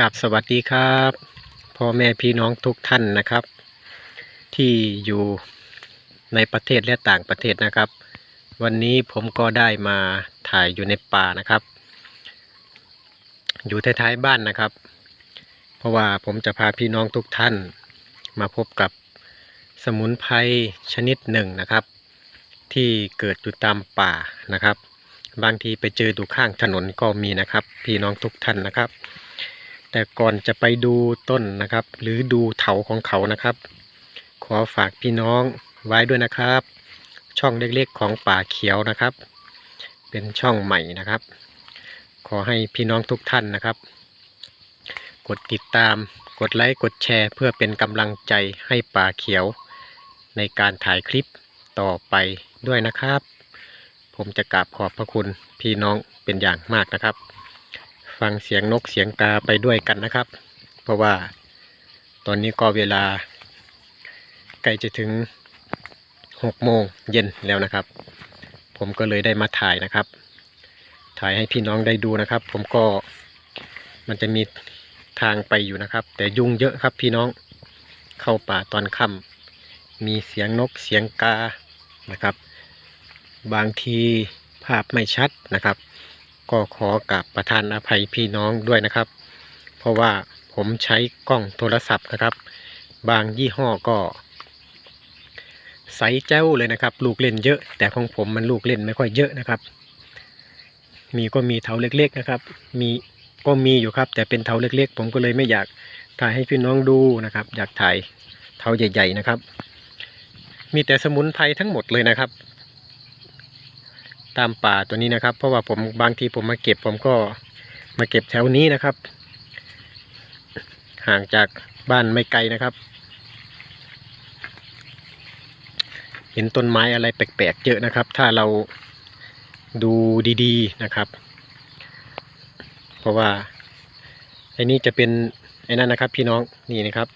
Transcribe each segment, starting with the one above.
กับสวัสดีครับพ่อแม่พี่น้องทุกท่านนะครับ ที่อยู่ในประเทศและต่างประเทศนะครับ วันนี้ผมก็ได้มาถ่ายอยู่ในป่านะครับ อยู่ท้ายๆบ้านนะครับ เพราะว่าผมจะพาพี่น้องทุกท่าน มาพบกับสมุนไพรชนิดหนึ่งนะครับ ที่เกิดอยู่ตามป่านะครับ บางทีไปเจอดูข้างถนนก็มีนะครับ พี่น้องทุกท่านนะครับ แต่ก่อนจะไปดูต้นนะครับ หรือดูเถาของเขานะครับ ขอฝากพี่น้องไว้ด้วยนะครับ ช่องเล็กๆของป่าเขียวนะครับ เป็นช่องใหม่นะครับ ขอให้พี่น้องทุกท่านนะครับ กดติดตามกดไลค์กดแชร์เพื่อเป็นกำลังใจให้ป่าเขียว ในการถ่ายคลิปต่อไปด้วยนะครับ ผมจะกราบขอบพระคุณพี่น้องเป็นอย่างมากนะครับ ฟังเสียงนกเสียงกาไปด้วยกันนะครับ เพราะว่าตอนนี้ก็เวลาใกล้จะถึงหกโมงเย็นแล้วนะครับ ผมก็เลยได้มาถ่ายนะครับ ถ่ายให้พี่น้องได้ดูนะครับ ผมก็มันจะมีทางไปอยู่นะครับ แต่ยุงเยอะครับพี่น้องเข้าป่าตอนค่ำมีเสียงนกเสียงกานะครับ บางทีภาพไม่ชัดนะครับ ก็ขอกับประทานอภัยพี่น้องด้วยนะครับ เพราะว่าผมใช้กล้องโทรศัพท์นะครับ บางยี่ห้อก็ใสแจ้วเลยนะครับ ลูกเล่นเยอะ แต่ของผมมันลูกเล่นไม่ค่อยเยอะนะครับ มีก็มีเถาเล็กๆนะครับ มีก็มีอยู่ครับ แต่เป็นเถาเล็ก ๆ ผมก็เลยไม่อยากถ่ายให้พี่น้องดูนะครับ อยากถ่ายเถาใหญ่ ๆนะครับ มีแต่สมุนไพรทั้งหมดเลยนะครับ ตามป่าตัวนี้นะครับ เพราะว่าผมบางทีผมมาเก็บ ผมก็มาเก็บแถวนี้นะครับ ห่างจากบ้านไม่ไกลนะครับ เห็นต้นไม้อะไรแปลกๆเยอะนะครับ ถ้าเราดูดีๆนะครับ เพราะว่าไอ้นี่จะเป็นไอ้นั่นนะครับ พี่น้องนี่นะครับ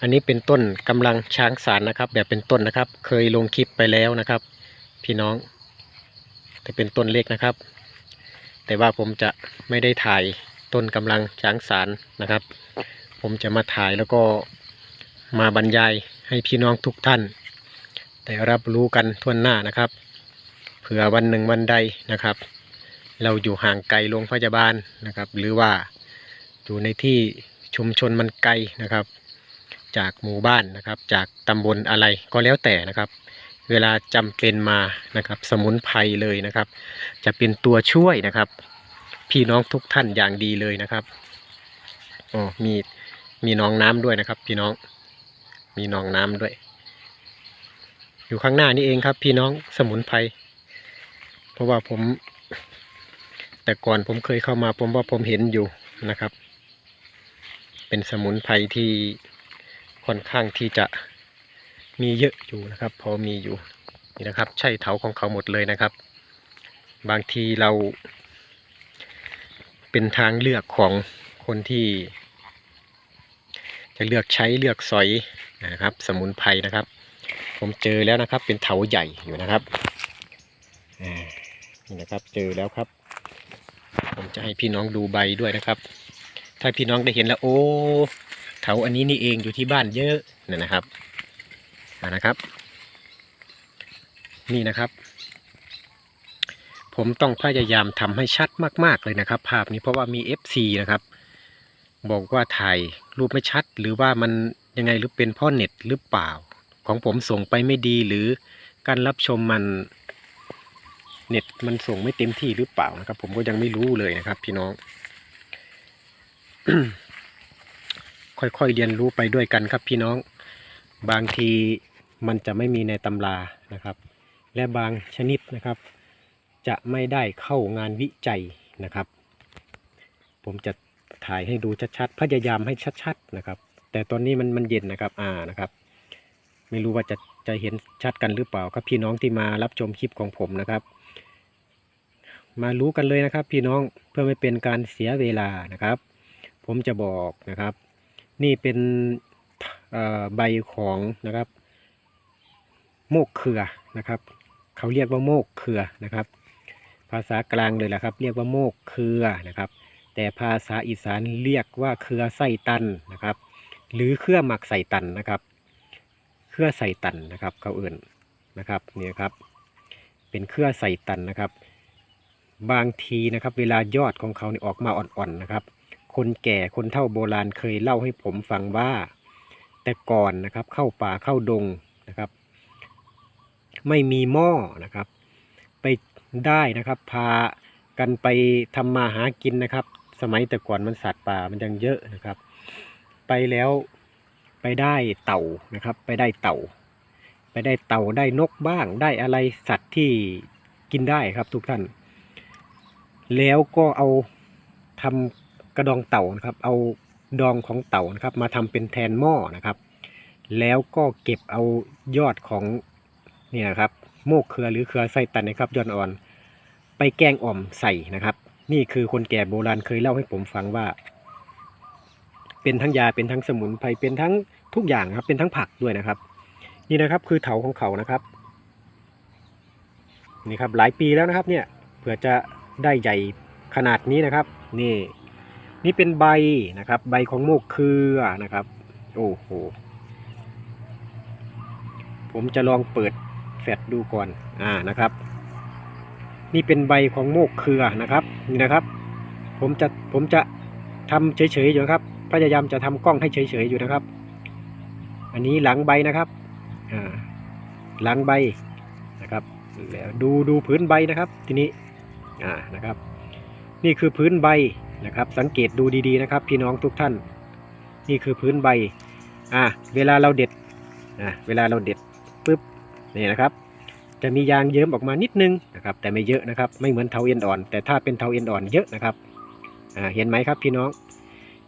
อันนี้เป็นต้นกำลังช้างสารนะครับ แบบเป็นต้นนะครับ เคยลงคลิปไปแล้วนะครับ พี่น้อง แต่เป็นต้นเล็กนะครับ แต่ว่าผมจะไม่ได้ถ่ายต้นกำลังช้างสารนะครับ ผมจะมาถ่ายแล้วก็มาบรรยายให้พี่น้องทุกท่านได้รับรู้กันทั่วหน้านะครับเผื่อวันหนึ่งวันใดนะครับ เราอยู่ห่างไกลโรงพยาบาลนะครับ หรือว่าอยู่ในที่ชุมชนมันไกลนะครับ จากหมู่บ้านนะครับ จากตำบลอะไรก็แล้วแต่นะครับ เวลาจำเป็นมานะครับ สมุนไพรเลยนะครับ จะเป็นตัวช่วยนะครับ พี่น้องทุกท่านอย่างดีเลยนะครับอ๋อมีมีน้องน้ำด้วยนะครับ พี่น้องมีน้องน้ำด้วย อยู่ข้างหน้านี่เองครับ พี่น้องสมุนไพรเพราะว่าผม แต่ก่อนผมเคยเข้ามาผมว่าผมเห็นอยู่นะครับ เป็นสมุนไพรที่ค่อนข้างที่จะ มีเยอะอยู่นะครับ พอมีอยู่นี่นะครับ ใช่เถาของเขาหมดเลยนะครับ บางทีเรา เป็นทางเลือกของคนที่ จะเลือกใช้เลือกสอยนะครับ สมุนไพรนะครับ ผมเจอแล้วนะครับ เป็นเถาใหญ่อยู่นะครับนี่นะครับเจอแล้วครับ ผมจะให้พี่น้องดูใบด้วยนะครับ ถ้าพี่น้องได้เห็นแล้วโอ้เถาอันนี้นี่เองอยู่ที่บ้านเยอะนะนะครับ นะครับ นี่นะครับผมต้องพยายามทำให้ชัดมาก ๆ เลยนะครับ ภาพนี้เพราะว่ามี FC นะครับ บอกว่าถ่ายรูปไม่ชัด หรือว่ามันยังไงหรือเป็นพ่อเน็ตหรือเปล่า ของผมส่งไปไม่ดีหรือการรับชมมันเน็ตมันส่งไม่เต็มที่หรือเปล่านะครับ ผมก็ยังไม่รู้เลยนะครับ พี่น้อง ค่อยๆเรียนรู้ไปด้วยกันครับพี่น้อง บางที มันจะไม่มีในตำรานะครับ และบางชนิดนะครับ จะไม่ได้เข้างานวิจัยนะครับ ผมจะถ่ายให้ดูชัดๆ พยายามให้ชัดๆนะครับ แต่ตอนนี้มันมันเย็นนะครับอ่านะครับ ไม่รู้ว่าจะจะเห็นชัดกันหรือเปล่าครับพี่น้องที่มารับชมคลิปของผมนะครับ มารู้กันเลยนะครับ พี่น้องเพื่อไม่เป็นการเสียเวลานะครับ ผมจะบอกนะครับ นี่เป็นใบของนะครับ โมกเขือนะครับ เขาเรียกว่าโมกเขือนะครับ ภาษากลางเลยแหละครับ เรียกว่าโมกเขือนะครับ แต่ภาษาอีสานเรียกว่าเครือไส้ตันนะครับ หรือเครือหมักไส้ตันนะครับ เครือไส้ตันนะครับ เขาเอื่นนะครับเนี่ยครับ เป็นเครือไส้ตันนะครับ บางทีนะครับ เวลายอดของเขาเนี่ยออกมาอ่อนๆนะครับ คนแก่คนเฒ่าโบราณเคยเล่าให้ผมฟังว่า แต่ก่อนนะครับเข้าป่าเข้าดง ไม่มีหม้อนะครับ ไปได้นะครับ พากันไปทำมาหากินนะครับ สมัยแต่ก่อนมันสัตว์ป่ามันยังเยอะนะครับ ไปแล้วไปได้เต่านะครับ ไปได้เต่า ไปได้เต่าได้นกบ้างได้อะไรสัตว์ที่กินได้ครับทุกท่าน แล้วก็เอาทำกระดองเต่านะครับ เอาดองของเต่านะครับ มาทำเป็นแทนหม้อนะครับ แล้วก็เก็บเอายอดของ นี่ยครับ โมกเครือหรือเครือไส้ตันนะครับยอดอ่อน ไปแกงอ่อมใส่นะครับ นี่คือคนแก่โบราณเคยเล่าให้ผมฟังว่า เป็นทั้งยาเป็นทั้งสมุนไพรเป็นทั้งทุกอย่างครับ เป็นทั้งผักด้วยนะครับ นี่นะครับคือเถาของเขานะครับนี่ครับหลายปีแล้วนะครับเนี่ยเผื่อจะได้ใหญ่ขนาดนี้นะครับ นี่ นี่เป็นใบนะครับ ใบของโมกเครือนะครับ โอ้โหผมจะลองเปิด ลชดูก่อนอ่านะครับ นี่เป็นใบของโมกเครือนะครับนี่นะครับ ผมจะผมจะทำเฉยๆอยู่ครับพยายามจะทำกล้องให้เฉยๆอยู่นะครับ อันนี้หลังใบนะครับอ่าหลังใบนะครับแล้วดูดูพื้นใบนะครับทีนี้อ่านะครับ นี่คือพื้นใบนะครับ สังเกตดูดีๆนะครับ พี่น้องทุกท่าน นี่คือพื้นใบอ่าเวลาเราเด็ดอ่าเวลาเราเด็ด นี่นะครับ จะมียางเยิ้มออกมานิดนึงนะครับ แต่ไม่เยอะนะครับ ไม่เหมือนเถาเอ็นอ่อน แต่ถ้าเป็นเถาเอ็นอ่อนเยอะนะครับเห็นไหมครับพี่น้อง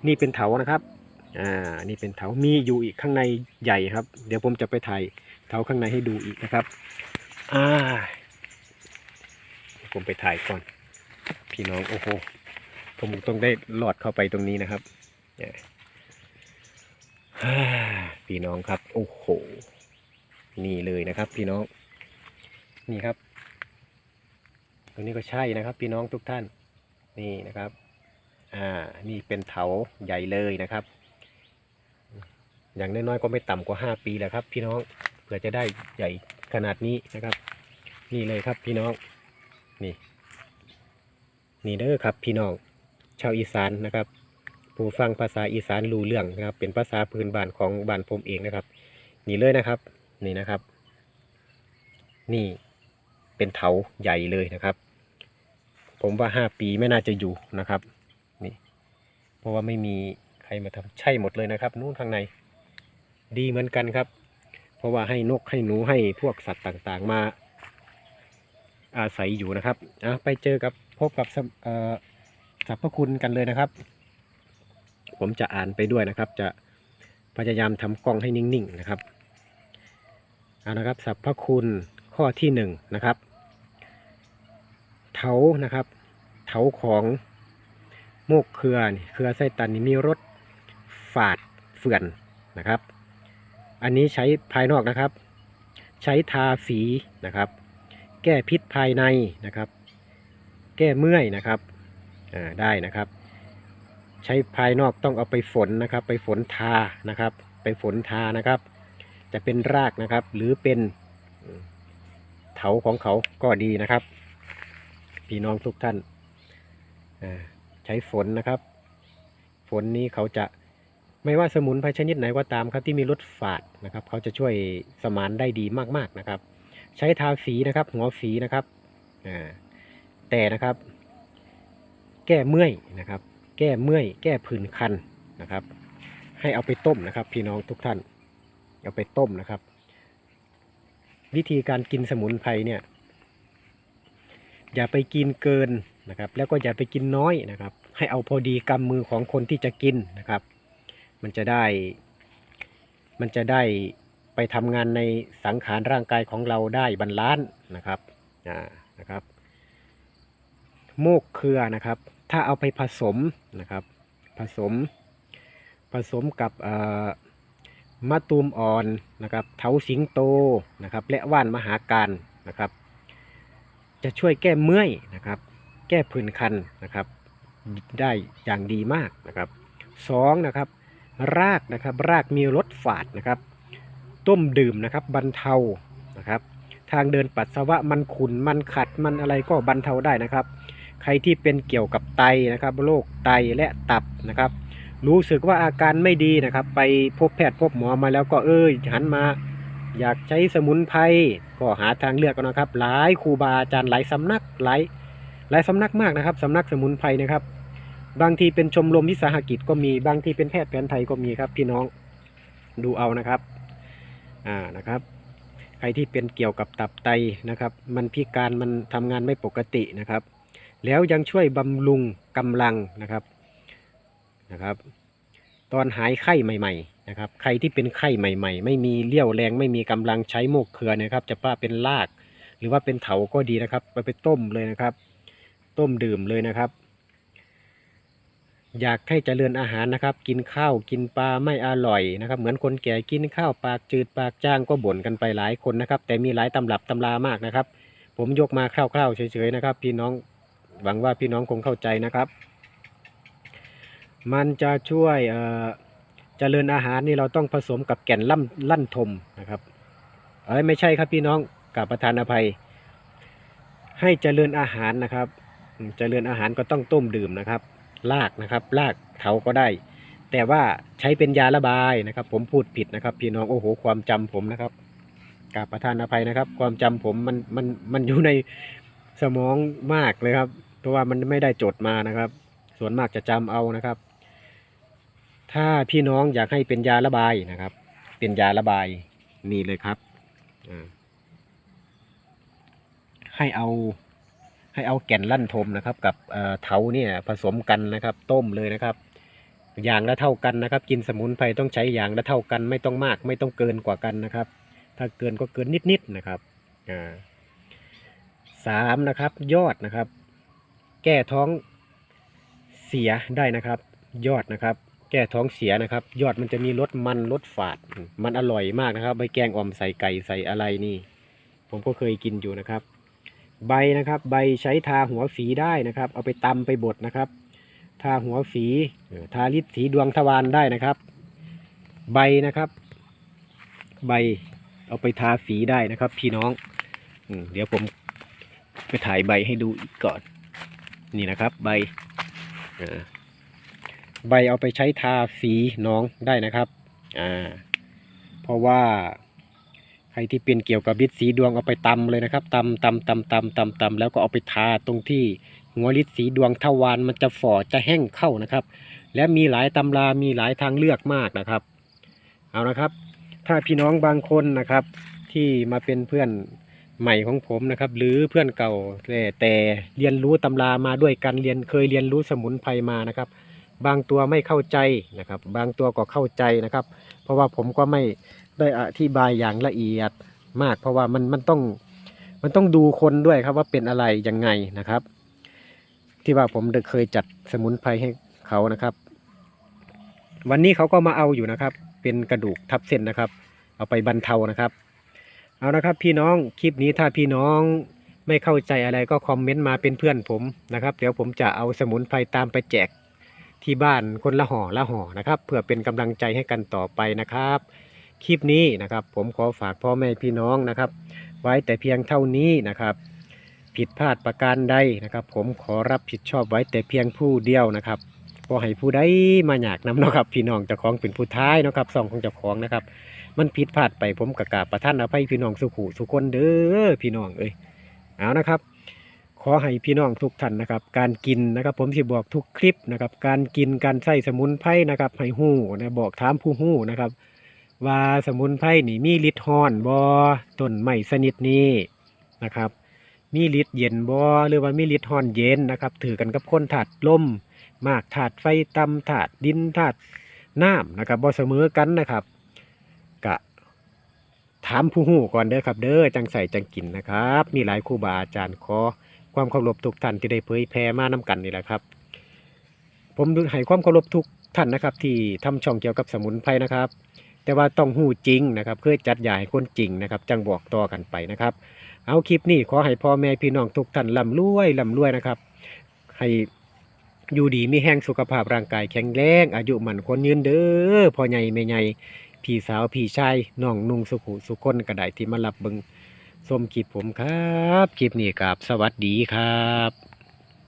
นี่เป็นเถานะครับอ่านี่เป็นเถามีอยู่อีกข้างในใหญ่ครับ เดี๋ยวผมจะไปถ่ายเถาข้างในให้ดูอีกนะครับอ่าผมไปถ่ายก่อน พี่น้องโอ้โหผมต้องได้หลอดเข้าไปตรงนี้นะครับเนี่ยพี่น้องครับ โอ้โห นี่เลยนะครับ พี่น้องนี่ครับตรงนี้ก็ใช่นะครับ พี่น้องทุกท่านนี่นะครับ อ่านี่เป็นเถาใหญ่เลยนะครับ อย่างน้อยๆก็ไม่ต่ำกว่าห้าปีแหละครับ พี่น้องเพื่อจะได้ใหญ่ขนาดนี้นะครับ นี่เลยครับพี่น้องนี่ นี่เด้อครับ พี่น้องชาวอีสานนะครับผู้ฟังภาษาอีสานรู้เรื่องนะครับ เป็นภาษาพื้นบ้านของบ้านผมเองนะครับ นี่เลยนะครับ นี่นะครับ นี่เป็นเถาใหญ่เลยนะครับ ผมว่าห้าปีไม่น่าจะอยู่นะครับนี่เพราะว่าไม่มีใครมาทำใช่หมดเลยนะครับนู่นข้างใน ดีเหมือนกันครับ เพราะว่าให้นกให้หนูให้พวกสัตว์ต่างๆ มาอาศัยอยู่นะครับอะไปเจอกับพบกับสสรรพคุณกันเลยนะครับ ผมจะอ่านไปด้วยนะครับ จะพยายามทำกล้องให้นิ่งๆนะครับ เอานะครับสรรพคุณข้อที่หนึ่งนะครับ เถานะครับ เถาของโมกเครือเครือไส้ตันนี่มีรสฝาดเฟื่อนนะครับ อันนี้ใช้ภายนอกนะครับ ใช้ทาฝีนะครับ แก้พิษภายในนะครับ แก้เมื่อยนะครับได้นะครับ ใช้ภายนอกต้องเอาไปฝนนะครับ ไปฝนทานะครับ ไปฝนทานะครับ จะเป็นรากนะครับ หรือเป็นเถาของเขาก็ดีนะครับ พี่น้องทุกท่านใช้ฝนนะครับ ฝนนี้เขาจะไม่ว่าสมุนไพรชนิดไหนก็ตามครับที่มีรสฝาดนะครับ เขาจะช่วยสมานได้ดีมากๆนะครับ ใช้ทาฝีนะครับ หัวฝีนะครับแต่นะครับ แก้เมื่อยนะครับ แก้เมื่อย แก้ผื่นคันนะครับ ให้เอาไปต้มนะครับ พี่น้องทุกท่าน เอาไปต้มนะครับ วิธีการกินสมุนไพรเนี่ย อย่าไปกินเกินนะครับ แล้วก็อย่าไปกินน้อยนะครับ ให้เอาพอดีกำมือของคนที่จะกินนะครับ มันจะได้ มันจะได้ไปทำงานในสังขารร่างกายของเราได้บรรลานซ์นะครับอ่านะครับโมกเครือนะครับ ถ้าเอาไปผสมนะครับ ผสม ผสมกับเอ่อ มะตูมอ่อนนะครับเถาสิงโตนะครับและว่านมหาการนะครับ จะช่วยแก้เมื่อยนะครับ แก้ผื่นคันนะครับ ได้อย่างดีมากนะครับสองนะครับ รากนะครับรากมีรสฝาดนะครับ ต้มดื่มนะครับบรรเทานะครับ ทางเดินปัสสาวะมันขุนมันขัดมันอะไรก็บรรเทาได้นะครับ ใครที่เป็นเกี่ยวกับไตนะครับโรคไตและตับนะครับ รู้สึกว่าอาการไม่ดีนะครับ ไปพบแพทย์พบหมอมาแล้วก็เอ้ยหันมา อยากใช้สมุนไพรก็หาทางเลือกกันนะครับ หลายครูบาอาจารย์หลายสำนักหลายหลายสำนักมากนะครับสำนักสมุนไพรนะครับ บางทีเป็นชมรมวิสาหกิจก็มีบางทีเป็นแพทย์แผนไทยก็มีครับพี่น้องดูเอานะครับอ่านะครับใครที่เป็นเกี่ยวกับตับไตนะครับ มันพิการมันทำงานไม่ปกตินะครับ แล้วยังช่วยบำรุงกำลังนะครับ นะครับ ตอนหายไข้ใหม่ ๆ นะครับ ใครที่เป็นไข้ใหม่ ๆ ไม่มีเลี้ยวแรงไม่มีกำลังใช้โมกเขือนะครับ จะป้าเป็นราก หรือว่าเป็นเถาก็ดีนะครับ ไปไปต้มเลยนะครับ ต้มดื่มเลยนะครับ อยากให้เจริญอาหารนะครับ กินข้าวกินปลาไม่อร่อยนะครับ เหมือนคนแก่กินข้าวปากจืดปากจ้างก็บ่นกันไปหลายคนนะครับ แต่มีหลายตำรับตำรามากนะครับ ผมยกมาคร่าวๆเฉยๆนะครับ พี่น้องหวังว่าพี่น้องคงเข้าใจนะครับ มันจะช่วยเจริญอาหารนี่เราต้องผสมกับแก่นล่ำลั่นทมนะครับเอ้ยไม่ใช่ครับพี่น้องกับประธานอภัย ให้เจริญอาหารนะครับ เจริญอาหารก็ต้องต้มดื่มนะครับลากนะครับลากเถาก็ได้ แต่ว่าใช้เป็นยาระบายนะครับ ผมพูดผิดนะครับ พี่น้องโอ้โหความจำผมนะครับกราบประธานอภัยนะครับ ความจำผมมันมันมันอยู่ในสมองมากเลยครับ เพราะว่ามันไม่ได้จดมานะครับ ส่วนมากจะจำเอานะครับ ถ้าพี่น้องอยากให้เป็นยาระบายนะครับ เป็นยาระบายนี่เลยครับให้เอาให้เอาแก่นลั่นทมนะครับ กับเถาเนี่ยผสมกันนะครับ ต้มเลยนะครับ อย่างละเท่ากันนะครับ กินสมุนไพรต้องใช้อย่างละเท่ากัน ไม่ต้องมาก ไม่ต้องเกินกว่ากันนะครับ ถ้าเกินก็เกินนิดๆนะครับสามนะครับ ยอดนะครับ แก้ท้องเสียได้นะครับ ยอดนะครับ แก้ท้องเสียนะครับ ยอดมันจะมีรสมันรสฝาด มันอร่อยมากนะครับ ใบแกงอ่อมใส่ไก่ใส่อะไรนี่ ผมก็เคยกินอยู่นะครับ ใบนะครับ ใบใช้ทาหัวฝีได้นะครับ เอาไปตำไปบดนะครับ ทาหัวฝีทาลิดสีดวงทวารได้นะครับ ใบนะครับ ใบเอาไปทาฝีได้นะครับ พี่น้องเดี๋ยวผมไปถ่ายใบให้ดูอีกก่อน นี่นะครับ ใบอ่า ใบเอาไปใช้ทาฝีน้องได้นะครับอ่าเพราะว่าใครที่เป็นเกี่ยวกับฤทธิ์สีดวงเอาไปตำเลยนะครับตำตำตำตำตำตำแล้วก็เอาไปทาตรงที่หัวฤทธิ์สีดวงทวารมันจะฝ่อจะแห้งเข้านะครับ และมีหลายตำรามีหลายทางเลือกมากนะครับ เอานะครับ ถ้าพี่น้องบางคนนะครับ ที่มาเป็นเพื่อนใหม่ของผมนะครับ หรือเพื่อนเก่าแต่เรียนรู้ตำรามาด้วยกันเรียนเคยเรียนรู้สมุนไพรมานะครับ บางตัวไม่เข้าใจนะครับ บางตัวก็เข้าใจนะครับ เพราะว่าผมก็ไม่ได้อธิบายอย่างละเอียดมาก เพราะว่ามันมันต้องมันต้องดูคนด้วยครับว่าเป็นอะไรยังไงนะครับ ที่ว่าผมเคยจัดสมุนไพรให้เขานะครับ วันนี้เขาก็มาเอาอยู่นะครับ เป็นกระดูกทับเส้นนะครับ เอาไปบรรเทานะครับ เอานะครับ พี่น้องคลิปนี้ถ้าพี่น้องไม่เข้าใจอะไรก็คอมเมนต์มาเป็นเพื่อนผมนะครับ เดี๋ยวผมจะเอาสมุนไพรตามไปแจก ที่บ้านคนละห่อละห่อนะครับ เพื่อเป็นกำลังใจให้กันต่อไปนะครับ คลิปนี้นะครับ ผมขอฝากพ่อแม่พี่น้องนะครับ ไว้แต่เพียงเท่านี้นะครับ ผิดพลาดประการใดนะครับ ผมขอรับผิดชอบไว้แต่เพียงผู้เดียวนะครับพอให้ผู้ใดมาอยากนำเนาะครับพี่น้องเจ้าของเป็นผู้ท้ายเนาะครับสองของเจ้าของนะครับ มันผิดพลาดไปผมกะกาบประท่านอภัยพี่น้องสุขุสุคนเด้อพี่น้องเอ้ยเอานะครับ ขอให้พี่น้องทุกท่านนะครับ การกินนะครับ ผมสิบอกทุกคลิปนะครับ การกินการใส่สมุนไพรนะครับให้หู้นะบอกถามผู้หู้นะครับ ว่าสมุนไพรนี่มีฤทธิ์ฮ้อนบ่ต้นไม้ชนิดนี้นะครับ มีฤทธิ์เย็นบ่หรือว่ามีฤทธิ์ฮ้อนเย็นนะครับ ถือกันกับคนถาดลมมากถาดไฟต่ำถาดดินถาดน้ำนะครับบ่เสมอกันนะครับกะถามผู้หู้ก่อนเด้อครับ เด้อจังใส่จังกินนะครับ มีหลายครูบาอาจารย์ขอ ความเคารพทุกท่านที่ได้เผยแพร่มาน้ากันนี่แหละครับ ผมให้ความเคารพทุกท่านนะครับ ที่ทำช่องเกี่ยวกับสมุนไพรนะครับ แต่ว่าต้องหูจริงนะครับเพื่อจัดยาให้คนจริงนะครับ จังบอกต่อกันไปนะครับ เอาคลิปนี้ขอให้พ่อแม่พี่น้องทุกท่านล่ำรวยล่ำรวยนะครับ ให้อยู่ดีมีแห้งสุขภาพร่างกายแข็งแรงอายุมันคนยืนเด้อพ่อใหญ่แม่ใหญ่พี่สาวพี่ชายน้องนุ่งสุขุสุคนกระไดที่มารับเบิง ส้มคลิปผมครับ คลิปนี้กับสวัสดีครับ